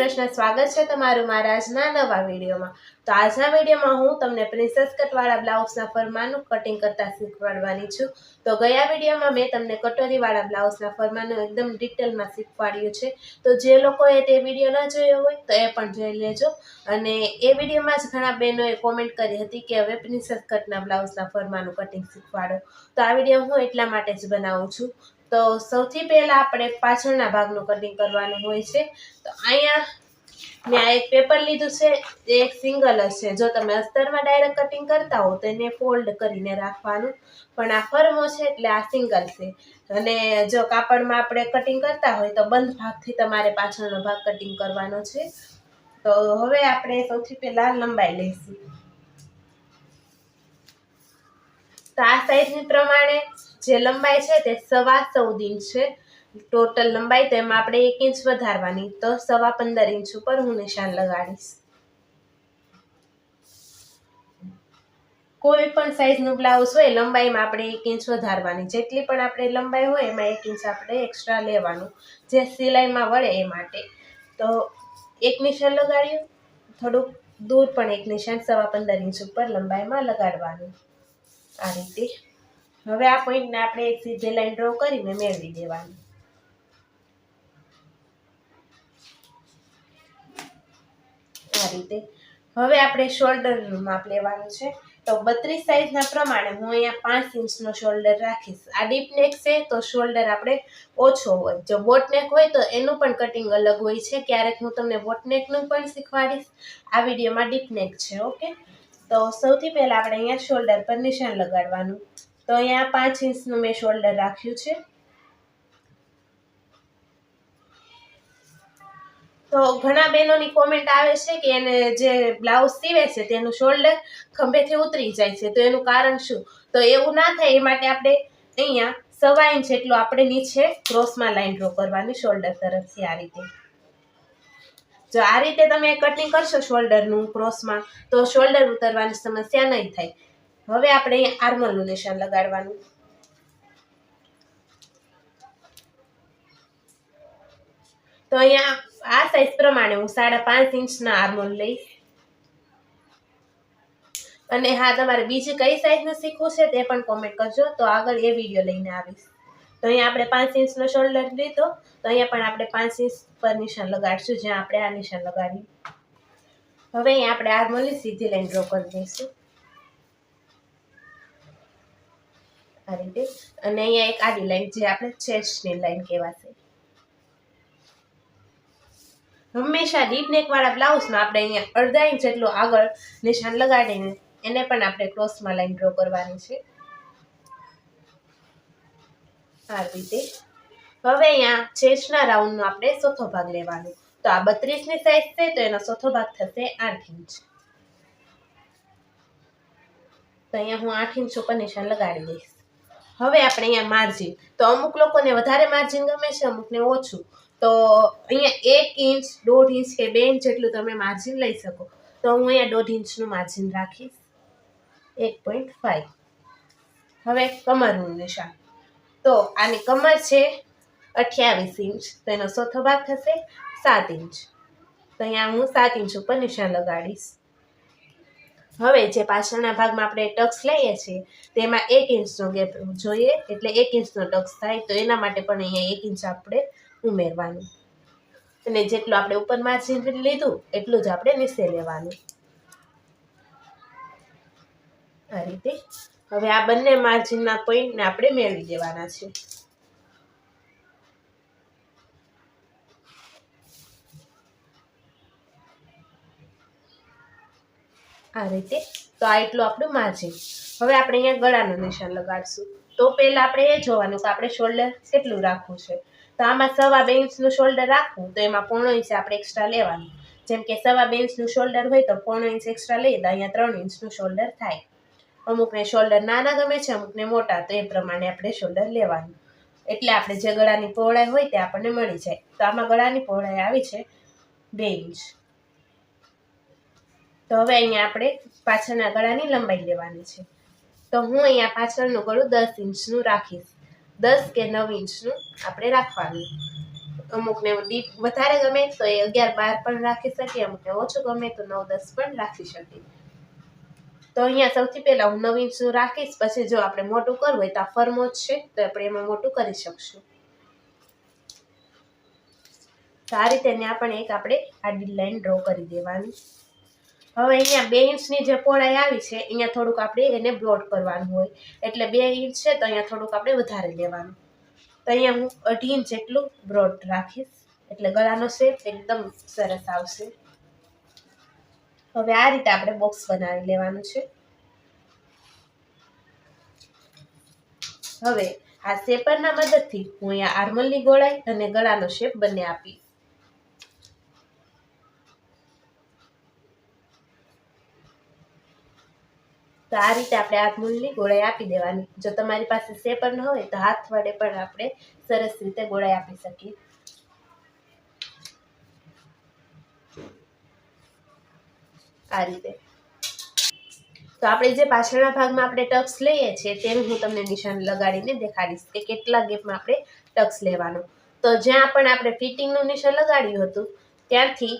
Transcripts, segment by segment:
કૃષ્ણ સ્વાગત છે તમારું મારા આજના નવા વિડીયોમાં. તો આજના વિડીયોમાં હું તમને પ્રિન્સેસ કટવાળા બ્લાઉઝના ફરમાનું કટિંગ કરતાં શીખવાડવાની છું. તો ગયા વિડીયોમાં મેં તમને કટોરીવાળા બ્લાઉઝના ફરમાનું એકદમ ડિટેલમાં શીખવાડ્યું છે. તો જે લોકોએ તે વીડિયો ન જોયો હોય તો એ પણ જોઈ લેજો. અને એ વિડીયોમાં જ ઘણા બહેનોએ કોમેન્ટ કરી હતી કે હવે પ્રિન્સેસ કટના બ્લાઉઝના ફરમાનું કટિંગ શીખવાડો. તો આ વીડિયો હું એટલા માટે જ બનાવું છું. તો સૌથી પહેલાં આપણે પાછળના ભાગનું કટિંગ કરવાનું હોય છે. તો અહીંયા મેં આ એક પેપર લીધું છે, એ એક સિંગલ જ છે. જો તમે અસ્તરમાં ડાયરેક્ટ કટિંગ કરતા હો તો એને ફોલ્ડ કરીને રાખવાનું. પણ આ ફર્મો છે એટલે આ સિંગલ છે. અને જો કાપડમાં આપણે કટિંગ કરતા હોય તો બંધ ભાગથી તમારે પાછળનો ભાગ કટિંગ કરવાનો છે. તો હવે આપણે સૌથી પહેલાં લંબાઈ લઈશું. તો આ સાઈઝની પ્રમાણે જે લંબાઈ છે તે સવા ચૌદ ઇંચ છે. ટોટલ લંબાઈ તો એમાં આપણે એક ઇંચ વધારવાની. તો સવા પંદર ઇંચ ઉપર હું નિશાન લગાડીશ. કોઈ પણ સાઇઝનું બ્લાઉઝ હોય, લંબાઈમાં આપણે એક ઇંચ વધારવાની. જેટલી પણ આપણે લંબાઈ હોય, એમાં એક ઇંચ આપણે એક્સ્ટ્રા લેવાનું. જે સિલાઈમાં વળે એ માટે. તો એક નિશાન લગાડ્યું થોડુંક દૂર પણ એક નિશાન સવા પંદર ઇંચ ઉપર લંબાઈમાં લગાડવાનું. આ રીતે. હવે આ પોઈન્ટને આપણે એક સીધી લાઈન ડ્રો કરીને મેળવી દેવાની. આ રીતે. હવે આપણે શોલ્ડરનું માપ લેવાનું છે. તો બત્રીસ સાઈઝના પ્રમાણે હું અહીંયા પાંચ ઇંચનો શોલ્ડર રાખીશ. આ ડીપ નેક છે, તો શોલ્ડર આપણે ઓછો હોય. જો બોટ નેક હોય, તો એનું પણ કટિંગ અલગ હોય છે. ક્યારેક હું તમને બોટ નેકનું પણ શીખવાડીશ. આ વિડીયોમાં ડીપ નેક છે ઓકે તો સૌથી પહેલાં આપણે અહીંયા શોલ્ડર પર નિશાન લગાડવાનું. તો અહીંયા પાંચ ઇંચનું મેં શોલ્ડર રાખ્યું છે. તો ઘણા બહેનોની કોમેન્ટ આવે છે કે એને જે બ્લાઉઝ સીવે છે તેનું શોલ્ડર ખંભેથી ઉતરી જાય છે. તો એનું કારણ શું? તો એવું ના થાય, એ માટે આપણે અહીંયા સવા ઇંચ એટલું આપણે નીચે ક્રોસમાં લાઈન ડ્રો કરવાની શોલ્ડર તરફથી આ રીતે. જો આ રીતે તમે કટિંગ કરશો શોલ્ડરનું ક્રોસમાં તો શોલ્ડર ઉતરવાની સમસ્યા નહીં થાય. હવે આપણે આર્મલનું નિશાન લગાડવાનું. તો અહીંયા આ સાઈઝ પ્રમાણે હું સાડા પાંચ ઇંચના આર્મોલ લઈશ. અને હા, તમારે બીજી કઈ સાઈઝનું શીખવું છે તે પણ કોમેન્ટ કરજો. તો આગળ એ વીડિયો લઈને આવીશ. તો અહીંયા આપણે પાંચ ઇંચનો શોલ્ડર લીધો. તો અહીંયા પણ આપણે પાંચ ઇંચ પર નિશાન લગાડશું, જ્યાં આપણે આ નિશાન લગાડ્યું. હવે અહીંયા આપણે આર્મોલની સીધી લાઈન ડ્રો કરી દઈશું. આ રીતે. અને અહીંયા એક આડી લાઈન જે આપણે ચેસ્ટની લાઈન કહેવાશે. હંમેશા ડીપ નેકવાળા બ્લાઉઝમાં આપણે અહીંયા અડધા ઇંચ જેટલું આગળ નિશાન લગાડીને એને પણ આપણે ક્રોસમાં લાઈન ડ્રો કરવાની છે. આ રીતે. હવે અહીંયા છેસના રાઉન્ડનો આપણે ચોથો ભાગ લેવાનો. તો આ બત્રીસની સાઈઝ છે, તો એનો ચોથો ભાગ થશે આઠ ઇંચ તો અહીંયા હું આઠ ઇંચ ઉપર નિશાન લગાડી દઈશ. હવે આપણે અહીંયા માર્જિન તો અમુક લોકોને વધારે માર્જિન ગમે છે, અમુકને ઓછું. તો અહીંયા એક ઇંચ દોઢ ઇંચ કે બે ઇંચ જેટલું તમે માર્જિન લઈ શકો. તો હું અહીંયા દોઢ ઇંચનું માર્જિન રાખીશ. એક પોઈન્ટ ફાઈવ હવે કમરનું નિશાન. તો આની કમર છે અઠ્યાવીસ ઇંચ. તો એનો ચોથો ભાગ થશે સાત ઇંચ. તો અહીંયા હું સાત ઇંચ ઉપર નિશાન લગાડીશ. હવે જે પાછળના ભાગમાં આપણે ટક્સ લઈએ છીએ, તેમાં એક ઇંચનો ગેપ જોઈએ, એટલે એક ઇંચનો ટક્સ થાય, તો એના માટે પણ અહીંયા એક ઇંચ આપણે ઉમેરવાનું. અને જેટલું આપણે ઉપર માર્જિન લીધું, એટલું જ આપણે નીચે લેવાનું. આ રીતે હવે આ બંને માર્જિનના પોઈન્ટને આપણે મેળવી દેવાના છે. આ રીતે તો આ એટલું આપણું માર્જિન હવે આપણે અહીંયા ગળાનું નિશાન લગાડશું. તો પહેલાં આપણે એ જોવાનું કે આપણે શોલ્ડર કેટલું રાખવું છે. તો આમાં સવા બે ઇંચનું શોલ્ડર રાખવું તો એમાં પોણો ઇંચ આપણે એક્સ્ટ્રા લેવાનું. જેમ કે સવા બે ઇંચનું શોલ્ડર હોય તો પોણો ઇંચ એક્સ્ટ્રા લઈએ તો અહીંયા ત્રણ ઇંચનું શોલ્ડર થાય. અમુકને શોલ્ડર નાના ગમે છે, અમુકને મોટા, તો એ પ્રમાણે આપણે શોલ્ડર લેવાનું. એટલે આપણે જે ગળાની પહોળાઈ હોય તે આપણને મળી જાય. તો આમાં ગળાની પહોળાઈ આવી છે બે ઇંચ. તો હવે અહીંયા આપણે પાછળના ગળાની લંબાઈ લેવાની છે. તો હું અહીંયા પાછળનું ગળું દસ ઇંચનું રાખીશ. દસ કે નવ ઇંચનું આપણે રાખવાનું. અમુકને ડીપ વધારે ગમે તો એ અગિયાર બાર પણ રાખી શકીએ, અમુકને ઓછું ગમે તો નવ દસ પણ રાખી શકીએ. તો અહીંયા સૌથી પહેલાં હું નવી રાખીશ, પછી જો આપણે મોટું કરવું હોય તો આ ફરમો જ છે, તો આપણે એમાં મોટું કરી શકશું. તો આ રીતે આપણે પણ એક આપણે આડી લાઈન ડ્રો કરી દેવાની. હવે અહીંયા બે ઇંચની જે પહોળાઈ આવી છે, અહીંયા થોડુંક આપણે એને બ્રોડ કરવાનું હોય. એટલે બે ઇંચ છે, તો અહીંયા થોડુંક આપણે વધારે લેવાનું તો અહીંયા હું અઢી ઇંચ જેટલું બ્રોડ રાખીશ. એટલે ગળાનો શેપ એકદમ સરસ આવશે. હવે આ રીતે આપણે બોક્સ બનાવી લેવાનું છે. હવે આ શેપરના મદદથી હું અહીંયા આર્મલની ગોળાઈ અને ગળાનો શેપ બંને આપી તો આ રીતે આપણે આર્મલની ગોળાઈ આપી દેવાની. જો તમારી પાસે શેપર ન હોય તો હાથ વડે પણ આપણે સરસ રીતે ગોળાઈ આપી શકીએ. આ રીતે. તો આપણે જે પાછળના ભાગમાં આપણે ટક્સ લઈએ છીએ તેનું હું તમને નિશાન લગાડીને દેખાડીશ કે કેટલા ગેપમાં આપણે ટક્સ લેવાનો. તો જ્યાં પણ આપણે ફિટિંગનું નિશાન લગાડ્યું હતું, ત્યાંથી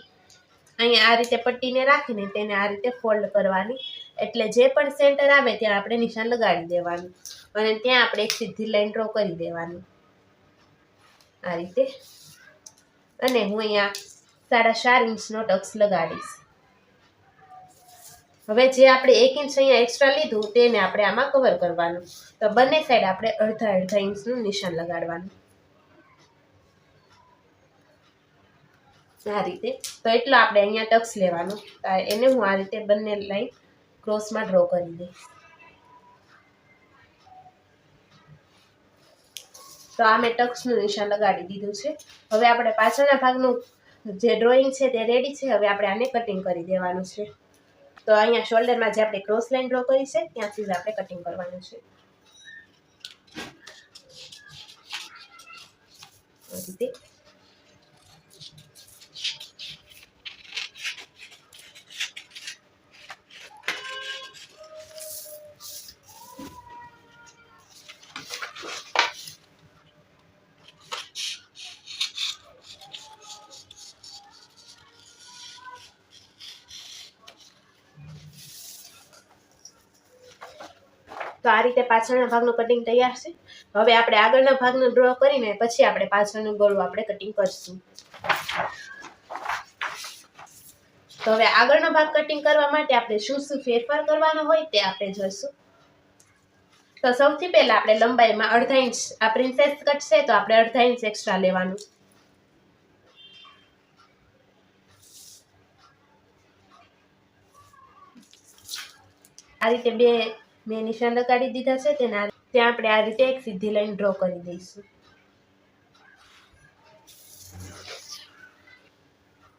અહીંયા આ રીતે પટ્ટીને રાખીને તેને આ રીતે ફોલ્ડ કરવાની. એટલે જે પણ સેન્ટર આવે ત્યાં આપણે નિશાન લગાડી દેવાનું. અને ત્યાં આપણે એક સીધી લાઈન ડ્રો કરી દેવાની. આ રીતે. અને હું અહીંયા સાડા ચાર ઇંચનો ટક્સ લગાડીશ. હવે જે આપણે એક ઇંચ અહીંયા એક્સ્ટ્રા લીધું તેને આપણે આમાં કવર કરવાનું. તો બંને સાઈડ આપણે અડધા અડધા ઇંચનું નિશાન લગાડવાનું. આ રીતે. તો એટલો આપણે અહીંયા ટક્સ લેવાનું. એને હું આ રીતે બંને લાઈન ક્રોસમાં ડ્રો કરી દઈશ. તો આ મેં ટક્સનું નિશાન લગાડી દીધું છે. હવે આપણે પાછળના ભાગનું જે ડ્રોઈંગ છે તે રેડી છે. હવે આપણે આને કટિંગ કરી દેવાનું છે. તો અહીંયા શોલ્ડરમાં જે આપણે ક્રોસ લાઇન ડ્રો કરી છે, ત્યાંથી જ આપણે કટિંગ કરવાનું છે. આ રીતે. આ રીતે પાછળના ભાગનું કટિંગ તૈયાર છે. હવે આપણે આગળના ભાગનું ડ્રો કરીને પછી આપણે પાછળનું ગળું આપણે કટિંગ કરીશું. તો હવે આગળનો ભાગ કટિંગ કરવા માટે આપણે શું શું ફેરફાર કરવાનો હોય તે આપણે જોઈશું. તો સૌથી પહેલા આપણે લંબાઈમાં અડધા ઇંચ, આ પ્રિન્સેસ કટ છે તો આપણે અડધા ઇંચ એક્સ્ટ્રા લેવાનું. આ રીતે બે મેં નિશાન લગાડી દીધા છે, તેના ત્યાં આપણે આ રીતે એક સીધી લાઈન ડ્રો કરી દઈશું.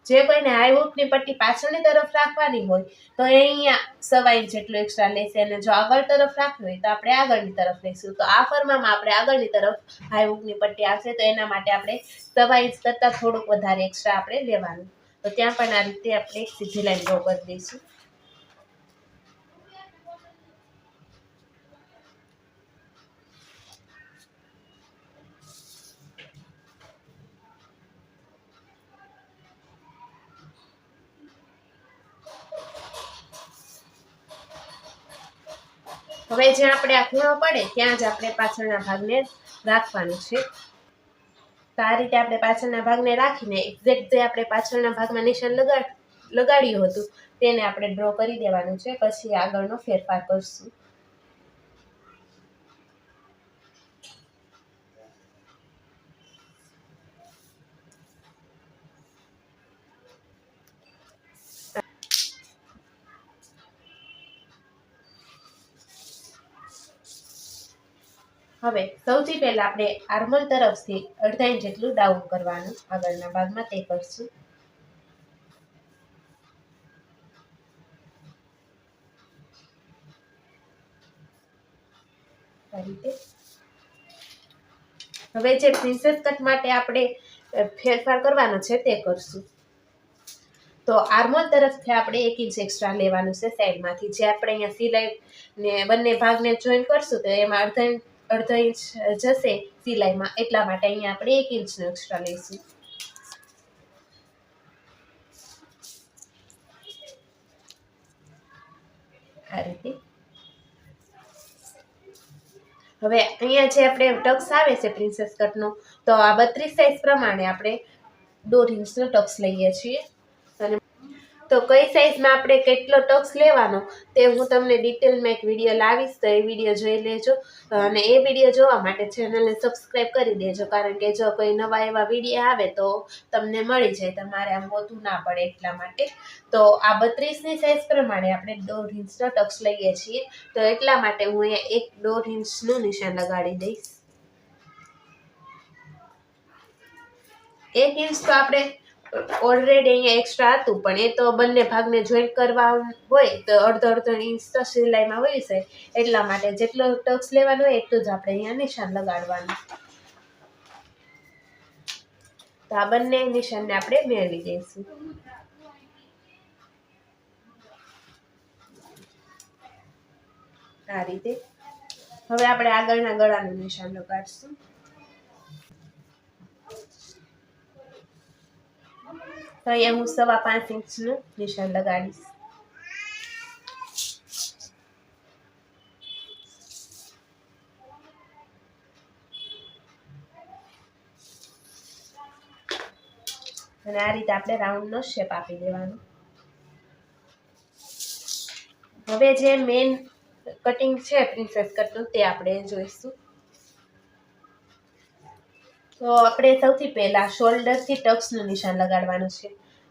જે કોઈને હાઈ હૂપની પટ્ટી પાછળની તરફ રાખવાની હોય, તો એ અહીંયા સવા ઇંચ જેટલું એક્સ્ટ્રા લેશે અને જો આગળ તરફ રાખવી હોય, તો આપણે આગળની તરફ લઈશું. તો આ ફરમામાં આપણે આગળની તરફ હાઈ હૂપની પટ્ટી આવશે, તો એના માટે આપણે સવા ઇંચ કરતાં થોડુંક વધારે એક્સ્ટ્રા આપણે લેવાનું. તો ત્યાં પણ આ રીતે આપણે સીધી લાઈન ડ્રો કરી દઈશું. હવે જ્યાં આપણે આ ખૂણો પડે, ત્યાં જ આપણે પાછળના ભાગને રાખવાનું છે. તો આ રીતે આપણે પાછળના ભાગને રાખીને એક્ઝેક્ટ જે આપણે પાછળના ભાગમાં નિશાન લગાડ, લગાડ્યું હતું, તેને આપણે ડ્રો કરી દેવાનું છે. પછી આગળનો ફેરફાર કરશું. હવે સૌથી પહેલા આપણે આર્મલ તરફથી અડધા ઇંચ જેટલું ડાઉન કરવાનું આગળના ભાગમાં તે કરશું. હવે જે પ્રિન્સેસ કટ માટે આપણે ફેરફાર કરવાનો છે તે કરશું. તો આર્મોલ તરફથી આપણે એક ઇંચ એક્સ્ટ્રા લેવાનું છે સાઈડમાંથી. જે આપણે અહીંયા સિલાઈ ને બંને ભાગને જોઈન કરશું તો એમાં અડધા અડધો ઇંચ જશે સિલાઈમાં. એટલા માટે અહીંયા આપણે એક ઇંચનું એક્સ્ટ્રા લઈશું. હવે અહીંયા જે આપણે ટક્સ આવે છે પ્રિન્સેસ કટનો તો આ બત્રીસ સાઇઝ પ્રમાણે આપણે દોઢ ઇંચનો ટક્સ લઈએ છીએ. અને તો કઈ સાઇઝમાં આપણે કેટલો ટક્સ લેવાનો તે હું તમને ડિટેલમાં એક વીડિયો લાવીશ, તો એ વીડિયો જોઈ લેજો. અને એ વીડિયો જોવા માટે ચેનલને સબસ્ક્રાઈબ કરી દેજો, કારણ કે જો કોઈ નવા એવા વીડિયો આવે તો તમને મળી જાય, તમારે આમ ગોતું ના પડે એટલા માટે. તો આ બત્રીસની સાઇઝ પ્રમાણે આપણે દોઢ ઇંચનો ટક્સ લઈએ છીએ. તો એટલા માટે હું અહીંયા એક દોઢ ઇંચનું નિશાન લગાડી દઈશ. એક ઇંચ તો આપણે ઓલરેડી અહીંયા એક્સ્ટ્રા હતું, પણ એ તો બંને ભાગને જોઈન્ટ કરવા હોય તો અડધો અડધો ઇંચ તો સિલાઈમાં હોય છે. એટલા માટે જેટલો ટક્સ લેવાનો હોય એટલું જ આપણે અહીંયા નિશાન લગાડવાનું. તો આ બંને નિશાનને આપણે મેળવી દઈશું. આ રીતે. હવે આપણે આગળના ગળાનું નિશાન લગાડશું. તો અહીંયા હું સવા પાંચ ઇંચનું નિશાન લગાડીશ અને આ રીતે આપણે રાઉન્ડનો શેપ આપી દેવાનો હવે જે મેઇન કટિંગ છે પ્રિન્સેસ કટનું તે આપણે જોઈશું. તો આપણે સૌથી પહેલાં શોલ્ડરથી ટક્સનું નિશાન લગાડવાનું છે.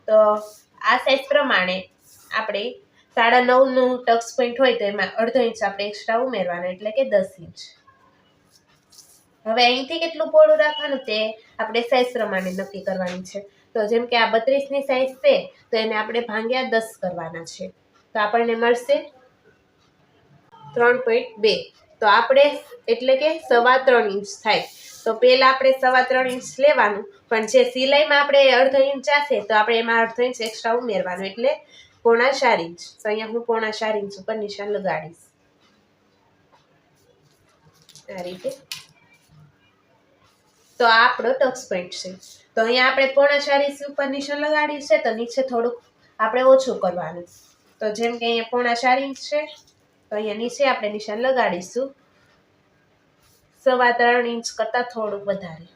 તો આ સાઈઝ પ્રમાણે આપણે સાડા નવનું ટક્સ પોઈન્ટ હોય તો એમાં અડધો ઇંચ આપણે એક્સ્ટ્રા ઉમેરવાનો, એટલે કે દસ ઇંચ હવે અહીંથી કેટલું પહોળું રાખવાનું તે આપણે સાઇઝ પ્રમાણે નક્કી કરવાની છે. તો જેમ કે આ બત્રીસની સાઇઝ છે, તો એને આપણે ભાંગ્યા દસ કરવાના છે. તો આપણને મળશે ત્રણ પોઈન્ટ બે. તો આપણે એટલે કે સવા ત્રણ ઇંચ થાય. તો પહેલાં આપણે સવા ત્રણ ઇંચ લેવાનું, પણ જે સિલાઈમાં આપણે અડધો ઇંચ હશે તો આપણે એમાં અડધો ઇંચ એક્સ્ટ્રા ઉમેરવાનું. એટલે પોણા ચાર ઇંચ. તો અહીંયા હું પોણા ચાર ઇંચ ઉપર નિશાન લગાડીશ. આ રીતે. તો આ આપણો ટક્સ પોઈન્ટ છે. તો અહીંયા આપણે પોણા ચાર ઇંચ ઉપર નિશાન લગાડી છે, તો નીચે થોડુંક આપણે ઓછું કરવાનું. તો જેમ કે અહીંયા પોણા ચાર ઇંચ છે તો અહીંયા નીચે આપણે નિશાન લગાડીશું. સવા ત્રણ ઇંચ કરતાં થોડુંક વધારે.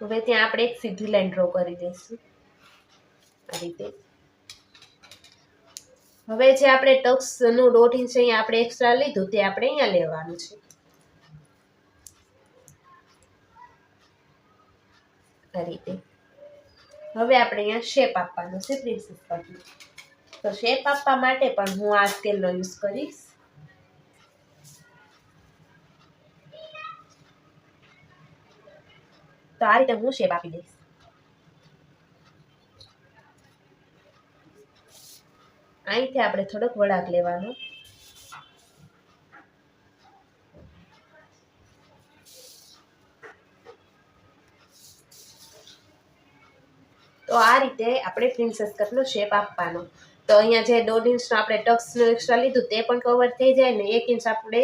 હવે ત્યાં આપણે એક સીધી લાઈન ડ્રો કરી દઈશું. આ રીતે. હવે જે આપણે ટક્સનું દોઢ ઇંચ અહીંયા આપણે એક્સ્ટ્રા લીધું તે આપણે અહીંયા લેવાનું છે. આ રીતે. હવે આપણે અહીંયા શેપ આપવાનો છે પ્રિન્સિસ કટનો તો શેપ આપવા માટે પણ હું આ સ્કેલનો યુઝ કરીશ. તો આ રીતે હું શેપ આપી દઈશ. અહીંથી આપણે થોડોક વળાક લેવાનો. તો આ રીતે આપણે પ્રિન્સેસ કટનો શેપ આપવાનો. તો અહીંયા જે દોઢ ઇંચનું આપણે ટક્સનું એક્સ્ટ્રા લીધું તે પણ કવર થઈ જાય ને એક ઇંચ આપણે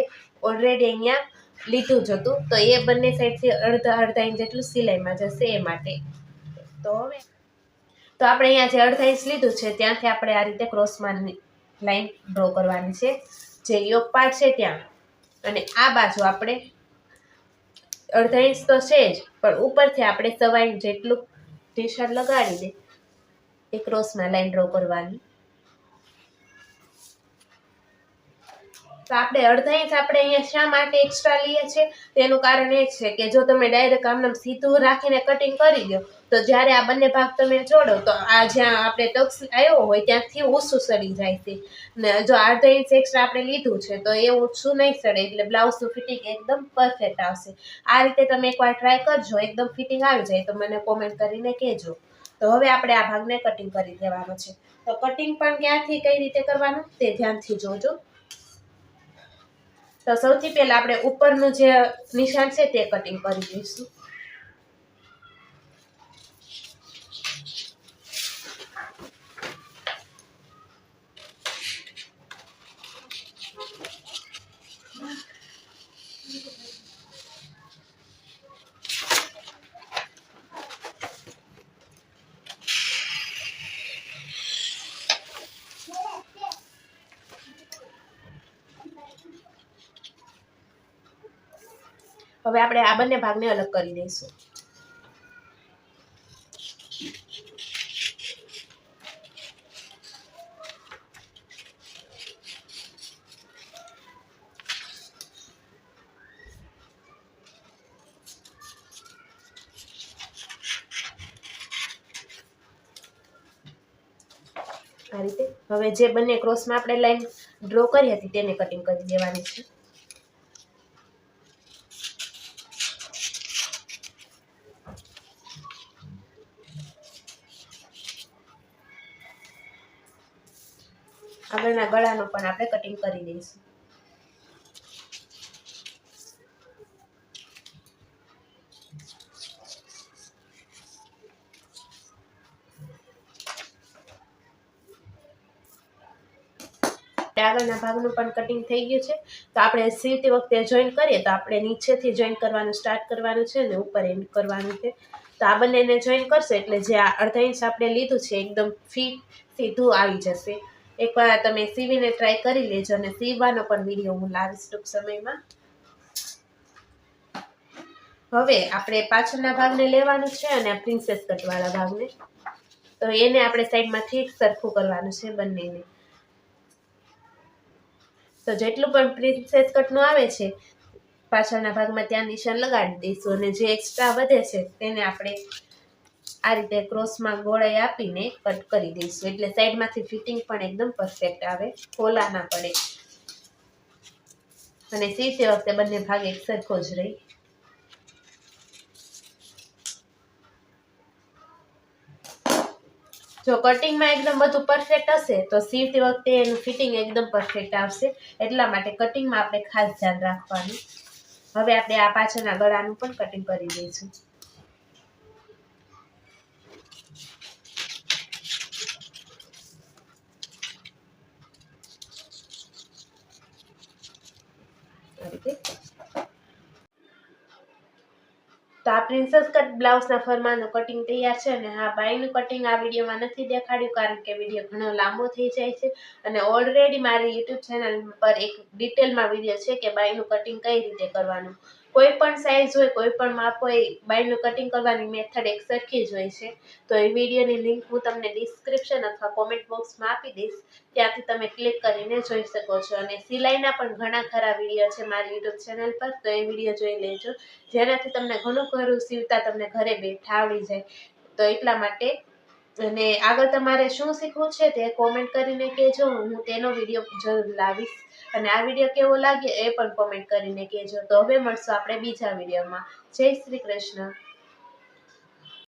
ઓલરેડી અહીંયા લીધું જ હતું. તો એ બંને સાઈડથી અડધા અડધા ઇંચ જેટલું સિલાઈમાં જશે એ માટે. તો હવે તો આપણે અહીંયા જે અડધા ઇંચ લીધું છે ત્યાંથી આપણે આ રીતે ક્રોસમાં લાઈન ડ્રો કરવાની છે. જે યોગ પાર્ટ છે ત્યાં. અને આ બાજુ આપણે અડધા ઇંચ તો છે જ, પણ ઉપરથી આપણે સવા ઇંચ જેટલું ટી શર્ટ લગાડી દે. એ ક્રોસમાં લાઈન ડ્રો કરવાની. તો આપણે અડધા ઇંચ આપણે અહીંયા શા માટે એક્સ્ટ્રા લઈએ છીએ? તેનું કારણ એ છે કે જો તમે ડાયરેક્ટ આમને સીધું રાખીને કટિંગ કરી દો, તો જ્યારે આ બંને ભાગ તમે જોડો, તો આ જ્યાં આપણે ટક્સ આવ્યો હોય ત્યાંથી ઓછું સડી જાય છે. ને જો અડધા ઇંચ એક્સ્ટ્રા આપણે લીધું છે, તો એ ઓછું નહીં સડે, એટલે બ્લાઉઝનું ફિટિંગ એકદમ પરફેક્ટ આવશે. આ રીતે તમે એકવાર ટ્રાય કરજો, એકદમ ફિટિંગ આવી જાય, તો મને કોમેન્ટ કરીને કહેજો. તો હવે આપણે આ ભાગને કટિંગ કરી દેવાનો છે. તો કટિંગ પણ ક્યાંથી કઈ રીતે કરવાનું? તે ધ્યાનથી જોજો. તો સૌથી પહેલા આપણે ઉપરનું જે નિશાન છે તે કટિંગ કરી દઈશું. હવે આપણે આ બંને ભાગને અલગ કરી દઈશું. આ રીતે. હવે જે બંને ક્રોસમાં આપણે લાઈન ડ્રો કરી હતી તેને કટિંગ કરી દેવાની છે. આગળના ગળાનું પણ આપણે કટિંગ કરી દઈશું. આગળના ભાગનું પણ કટિંગ થઈ ગયું છે. તો આપણે સીવતી વખતે જોઈન કરીએ તો આપણે નીચેથી જોઈન કરવાનું સ્ટાર્ટ કરવાનું છે અને ઉપર એન્ડ કરવાનું છે. તો આ બંનેને જોઈન કરશે એટલે જે આ અડધા ઇંચ આપણે લીધું છે, એકદમ ફીટ સીધું આવી જશે. એકવાર તમે સીવીને ટ્રાય કરી લેજો અને સીવવાનો પણ વીડિયો હું લાવીશ ટૂંક સમયમાં. હવે આપણે પાછળના ભાગને લેવાનું છે અને પ્રિન્સેસ કટવાળા ભાગને. તો એને આપણે સાઈડમાંથી સરખું કરવાનું છે બંનેને. તો જેટલું પણ પ્રિન્સેસ કટનું આવે છે, પાછળના ભાગમાં ત્યાં નિશાન લગાડી દઈશું અને જે એક્સ્ટ્રા વધે છે, તેને આપણે આ રીતે ક્રોસમાં ગોળાઈ આપીને કટ કરી દઈશું. એટલે સાઈડમાંથી ફિટિંગ પણ એકદમ પરફેક્ટ આવે. ખોલા ના પડે અને સીવતી વખતે બંને ભાગ એક સરખો જ રહી. જો કટિંગમાં એકદમ બધું પરફેક્ટ હશે, તો સીવતી વખતે એનું ફિટિંગ એકદમ પરફેક્ટ આવશે. એટલા માટે કટિંગમાં આપણે ખાસ ધ્યાન રાખવાનું. હવે આપણે આ પાછળના ગળાનું પણ કટિંગ કરી દઈશું આ રીતે તો આ પ્રિન્સેસ કટ બ્લાઉઝના ફરમાનું કટિંગ તૈયાર છે અને હા બાયનું કટિંગ આ વિડીયોમાં નથી દેખાડ્યું કારણ કે વીડિયો ઘણો લાંબો થઈ જાય છે. અને ઓલરેડી મારી યુટ્યુબ ચેનલ પર એક ડિટેલમાં વીડિયો છે કે બાયનું કટિંગ કઈ રીતે કરવાનું. કોઈ પણ સાઇઝ હોય, કોઈ પણ માપ હોય, બાયનું કટિંગ કરવાની મેથડ એક સરખી જ હોય છે. તો એ વિડીયોની લિંક હું તમને ડિસ્ક્રિપ્શન અથવા કોમેન્ટ બોક્સમાં આપી દઈશ. ત્યાંથી તમે ક્લિક કરીને જોઈ શકો છો. અને સિલાઈના પણ ઘણા ખરા વીડિયો છે મારી યુટ્યુબ ચેનલ પર, તો એ વીડિયો જોઈ લેજો. જેનાથી તમને ઘણું ખરું સીવતા તમને ઘરે બેઠા આવડી જાય. તો એટલા માટે, અને આગળ તમારે શું શીખવું છે તે કોમેન્ટ કરીને કહેજો. હું તેનો વીડિયો જરૂર લાવીશ. અને આ વીડિયો કેવો લાગે એ પણ કોમેન્ટ કરીને કહેજો. તો હવે મળશું આપણે બીજા વિડીયોમાં. જય શ્રી કૃષ્ણ.